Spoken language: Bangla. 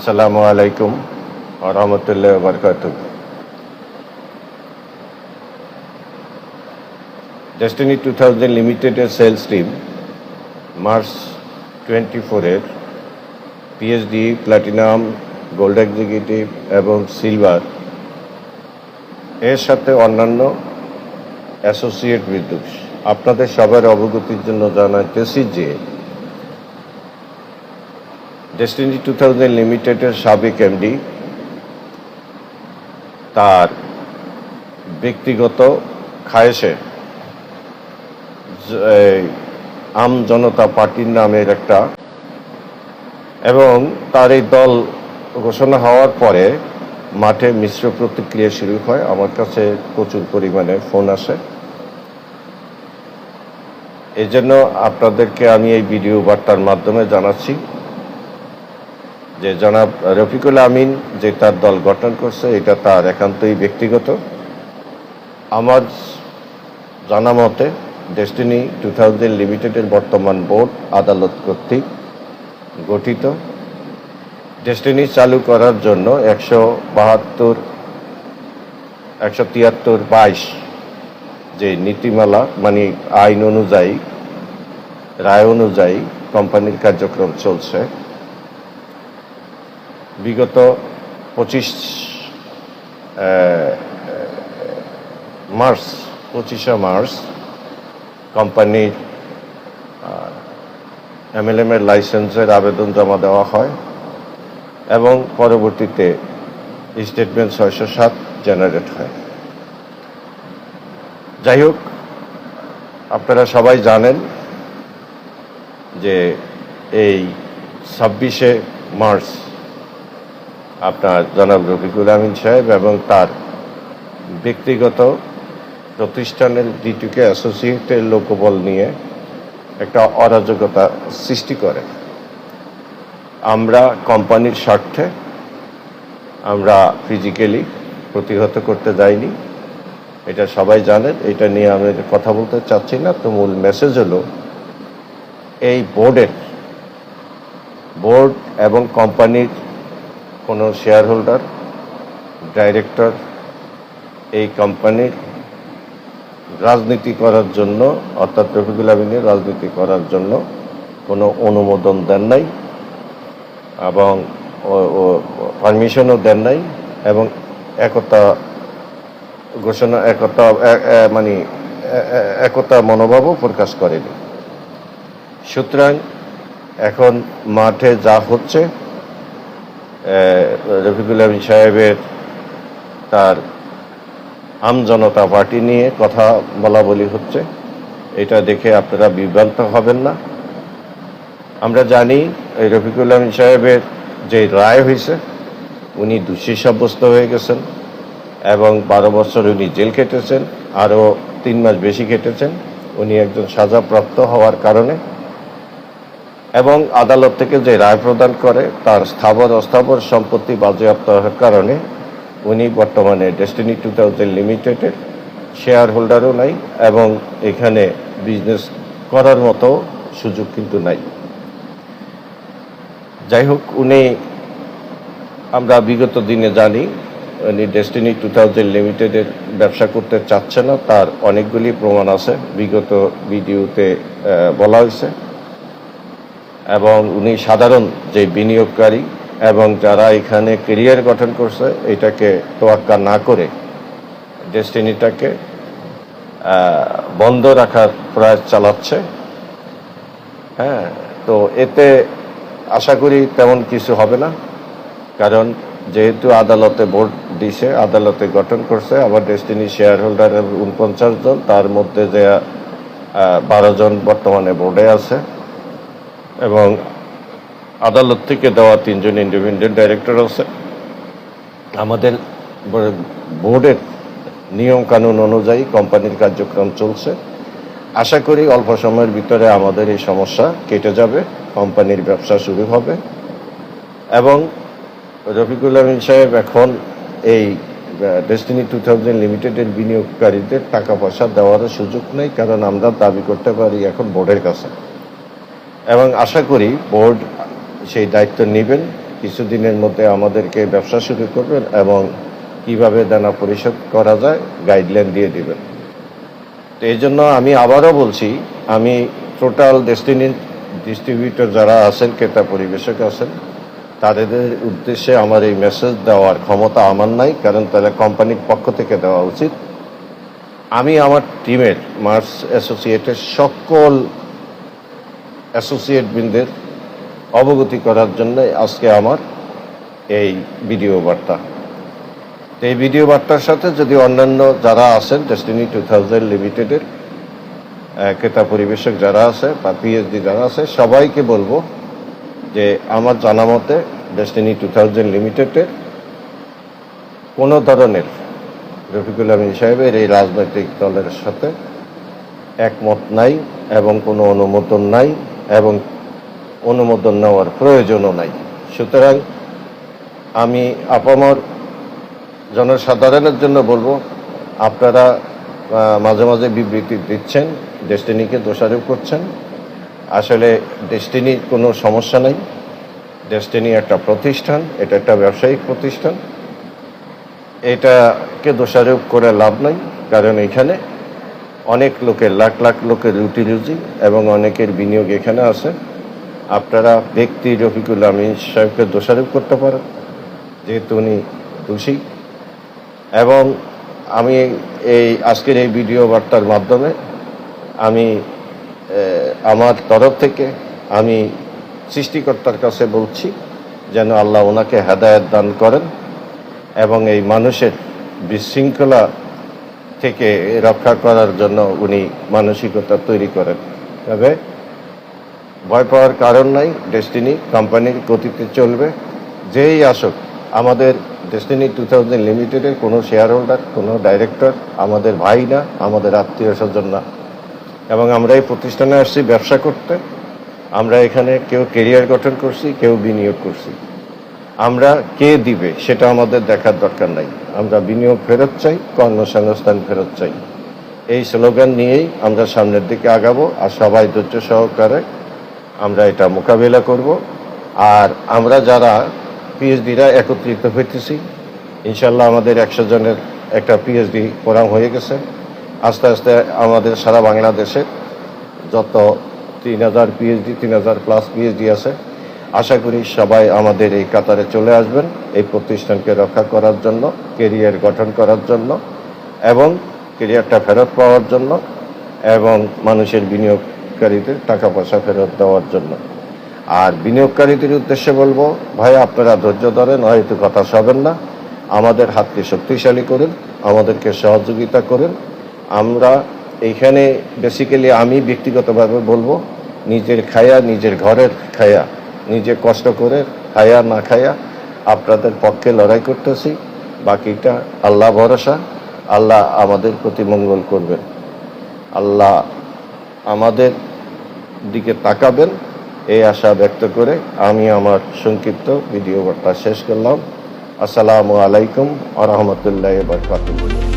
আসসালামু আলাইকুম রহমতুল্লাহ বরকাত ডেস্টিনি টু থাউজেন্ড লিমিটেডের সেলস টিম মার্চ টোয়েন্টি ফোরের পিএইচডি প্ল্যাটিনাম গোল্ড এক্সিকিউটিভ এবং সিলভার এর সাথে অন্যান্য অ্যাসোসিয়েট বিদ্যুৎ। আপনাদের সবার অবগতির জন্য জানাইতেছি যে ডেস্টিনি টু থাউজেন্ড লিমিটেডের সাবেক এমডি তার ব্যক্তিগত খায়েশে আম জনতা পার্টির নামের একটা, এবং তার এই দল ঘোষণা হওয়ার পরে মাঠে মিশ্র প্রতিক্রিয়া শুরু হয়। আমার কাছে প্রচুর পরিমাণে ফোন আসে। এই জন্য আপনাদেরকে আমি এই ভিডিও বার্তার মাধ্যমে জানাচ্ছি। যে জনাব রফিকুল আমিন যে তার দল গঠন করছে, এটা তার একান্তই ব্যক্তিগত। আমার জানা মতে ডেস্টিনি টু থাউজেন্ড লিমিটেডের বর্তমান বোর্ড আদালত কর্তৃক গঠিত। ডেস্টিনি চালু করার জন্য একশো বাহাত্তর, একশো তিয়াত্তর বাইশ যে নীতিমালা মানে আইন অনুযায়ী, রায় অনুযায়ী কোম্পানির কার্যক্রম চলছে। বিগত পঁচিশ মার্চ, পঁচিশে মার্চ কোম্পানির এমএলএম এর লাইসেন্সের আবেদন জমা দেওয়া হয় এবং পরবর্তীতে স্টেটমেন্ট ছয়শো সাত জেনারেট হয়। যাই হোক, আপনারা সবাই জানেন যে এই ছাব্বিশে মার্চ আপনার জনাব রফিকুল আমিন সাহেব এবং তার ব্যক্তিগত প্রতিষ্ঠানের ডিটুকে অ্যাসোসিয়েটের লোকবল নিয়ে একটা অরাজকতা সৃষ্টি করে। আমরা কোম্পানির স্বার্থে আমরা ফিজিক্যালি প্রতিহত করতে যাইনি। এটা সবাই জানেন, এটা নিয়ে আমি কথা বলতে চাচ্ছি না। তো মূল মেসেজ হলো, এই বোর্ডের বোর্ড এবং কোম্পানির কোনো শেয়ার হোল্ডার ডাইরেক্টর এই কোম্পানির রাজনীতি করার জন্য, অর্থাৎ রফিকুল আমিনের রাজনীতি করার জন্য কোনো অনুমোদন দেন নাই এবং পারমিশনও দেন নাই এবং একতা ঘোষণা, একতা মানে একতা মনোভাবও প্রকাশ করেনি। সুতরাং এখন মাঠে যা হচ্ছে রফিকুল আমিন সাহেবের তার আমজনতা পার্টি নিয়ে কথা বলা বলি হচ্ছে। এটা দেখে আপনারা বিভ্রান্ত হবেন না। আমরা জানি এই রফিকুল আমিন সাহেবের যে রায় হয়েছে, উনি দোষী সাব্যস্ত হয়ে গেছেন এবং বারো বছর উনি জেল কেটেছেন আরও তিন মাস বেশি কেটেছেন উনি একজন সাজাপ্রাপ্ত হওয়ার কারণে এবং আদালত থেকে যে রায় প্রদান করে, তার স্থাবর অস্থাবর সম্পত্তি বাজেয়াপ্ত হওয়ার কারণে উনি বর্তমানে ডেস্টিনি টু থাউজেন্ড লিমিটেডের শেয়ার হোল্ডারও নাই এবং এখানে বিজনেস করার মতো সুযোগ কিন্তু নাই। যাই হোক, উনি, আমরা বিগত দিনে জানি, উনি ডেস্টিনি টু থাউজেন্ড লিমিটেডের ব্যবসা করতে চাচ্ছে না, তার অনেকগুলি প্রমাণ আছে। বিগত ভিডিওতে বলা হয়েছে। এবং উনি সাধারণ যে বিনিয়োগকারী এবং যারা এখানে কেরিয়ার গঠন করছে, এটাকে তোয়াক্কা না করে ডেস্টিনিটাকে বন্ধ রাখার প্রয়াস চালাচ্ছে। হ্যাঁ তো এতে আশা করি তেমন কিছু হবে না। কারণ যেহেতু আদালতে বোর্ড দিছে, আদালতে গঠন করছে, আবার ডেস্টিনি শেয়ার হোল্ডার উনপঞ্চাশ জন, তার মধ্যে যে বারো জন বর্তমানে বোর্ডে আছে এবং আদালত থেকে দেওয়া তিনজন ইন্ডিপেন্ডেন্ট ডাইরেক্টর আছে। আমাদের বোর্ডের নিয়ম কানুন অনুযায়ী কোম্পানির কার্যক্রম চলছে। আশা করি অল্প সময়ের ভিতরে আমাদের এই সমস্যা কেটে যাবে কোম্পানির ব্যবসা শুরু হবে। এবং রফিকুল আমিন সাহেব এখন এই ডেস্টিনি টু থাউজেন্ড লিমিটেডের বিনিয়োগকারীদের টাকা পয়সা দেওয়ারও সুযোগ নেই, কারণ আমরা দাবি করতে পারি এখন বোর্ডের কাছে। এবং আশা করি বোর্ড সেই দায়িত্ব নেবেন। কিছুদিনের মধ্যে আমাদেরকে ব্যবসা শুরু করবেন এবং কীভাবে দানা পরিশোধ করা যায় গাইডলাইন দিয়ে দিবেন। তো এই জন্য আমি আবারও বলছি, আমি টোটাল ডেস্টিনি ডিস্ট্রিবিউটর যারা আছেন, ক্রেতা পরিবেশক আছেন, তাদের উদ্দেশ্যে আমার এই মেসেজ দেওয়ার ক্ষমতা আমার নাই, কারণ তাহলে কোম্পানির পক্ষ থেকে দেওয়া উচিত। আমি আমার টিমের মার্স অ্যাসোসিয়েটের সকল অ্যাসোসিয়েট বৃন্দের অবগতি করার জন্য আজকে আমার এই ভিডিও বার্তা। এই ভিডিও বার্তার সাথে যদি অন্যান্য যারা আছেন ডেস্টিনি টু থাউজেন্ড লিমিটেডের ক্রেতা পরিবেশক যারা আছে বা পিএইচডি যারা আছে, সবাইকে বলব যে আমার জানা মতে ডেস্টিনি টু থাউজেন্ড লিমিটেডের কোনো ধরনের রফিকুল আমিন সাহেবের এই রাজনৈতিক দলের সাথে একমত নাই এবং কোনো অনুমোদন নাই। এবং অনুমোদন নেওয়ার প্রয়োজনও নাই। সুতরাং আমি আপামর জনসাধারণের জন্য বলব, আপনারা মাঝে মাঝে বিবৃতি দিচ্ছেন ডেস্টিনিকে দোষারোপ করছেন। আসলে ডেস্টিনির কোনো সমস্যা নেই। ডেস্টিনি একটা প্রতিষ্ঠান, এটা একটা ব্যবসায়িক প্রতিষ্ঠান। এটাকে দোষারোপ করে লাভ নাই, কারণ এখানে অনেক লোকের, লাখ লাখ লোকের রুটি রুজি এবং অনেকের বিনিয়োগ এখানে আছে। আপনারা ব্যক্তি রফিকুল আমিন সাহেবকে দোষারোপ করতে পারেন, যেহেতু উনি দোষী। এবং আমি এই, আজকের এই ভিডিও বার্তার মাধ্যমে আমি আমার তরফ থেকে আমি সৃষ্টিকর্তার কাছে বলছি যেন আল্লাহ ওনাকে হেদায়ত দান করেন এবং এই মানুষের বিশৃঙ্খলা থেকে রক্ষা করার জন্য উনি মানসিকতা তৈরি করেন। তবে ভয় পাওয়ার কারণ নাই ডেস্টিনি কোম্পানির গতিতে চলবে। যেই আসুক, আমাদের ডেস্টিনি টু থাউজেন্ড লিমিটেডের কোনো শেয়ার হোল্ডার কোনো ডাইরেক্টর আমাদের ভাই না, আমাদের আত্মীয় স্বজন না। এবং আমরা এই প্রতিষ্ঠানে আসছি ব্যবসা করতে। আমরা এখানে কেউ কেরিয়ার গঠন করছি, কেউ বিনিয়োগ করছি। আমরা কে দিবে সেটা আমাদের দেখার দরকার নাই। আমরা বিনিয়োগ ফেরত চাই, কর্মসংস্থান ফেরত চাই। এই স্লোগান নিয়েই আমরা সামনের দিকে আগাবো আর সবাই ধৈর্য সহকারে আমরা এটা মোকাবিলা করব। আর আমরা যারা পিএইচডিরা একত্রিত হইতেছি ইনশাল্লাহ আমাদের একশো জনের একটা পিএইচডি প্রোগ্রাম হয়ে গেছে। আস্তে আস্তে আমাদের সারা বাংলাদেশে যত তিন হাজার পিএইচডি, তিন হাজার প্লাস পিএইচডি আছে আশা করি সবাই আমাদের এই কাতারে চলে আসবেন এই প্রতিষ্ঠানকে রক্ষা করার জন্য কেরিয়ার গঠন করার জন্য এবং কেরিয়ারটা ফেরত পাওয়ার জন্য এবং মানুষের বিনিয়োগকারীদের টাকা পয়সা ফেরত দেওয়ার জন্য। আর বিনিয়োগকারীদের উদ্দেশ্যে বলব, ভাই, আপনারা ধৈর্য ধরেন হয়তো কথা সবেন না। আমাদের হাতকে শক্তিশালী করুন, আমাদেরকে সহযোগিতা করুন। আমরা এইখানে বেসিক্যালি আমি ব্যক্তিগতভাবে বলব, নিজের খায়া, নিজের ঘরের খায়া। নিজে কষ্ট করে খায়া না খায়া আপনাদের পক্ষে লড়াই করতেছি। বাকিটা আল্লাহ ভরসা, আল্লাহ আমাদের প্রতি মঙ্গল করবেন। আল্লাহ আমাদের দিকে তাকাবেন, এই আশা ব্যক্ত করে আমি আমার সংক্ষিপ্ত ভিডিও বার্তা শেষ করলাম। আসসালামু আলাইকুম আ রহমতুল্লাহ বরকাতুহ।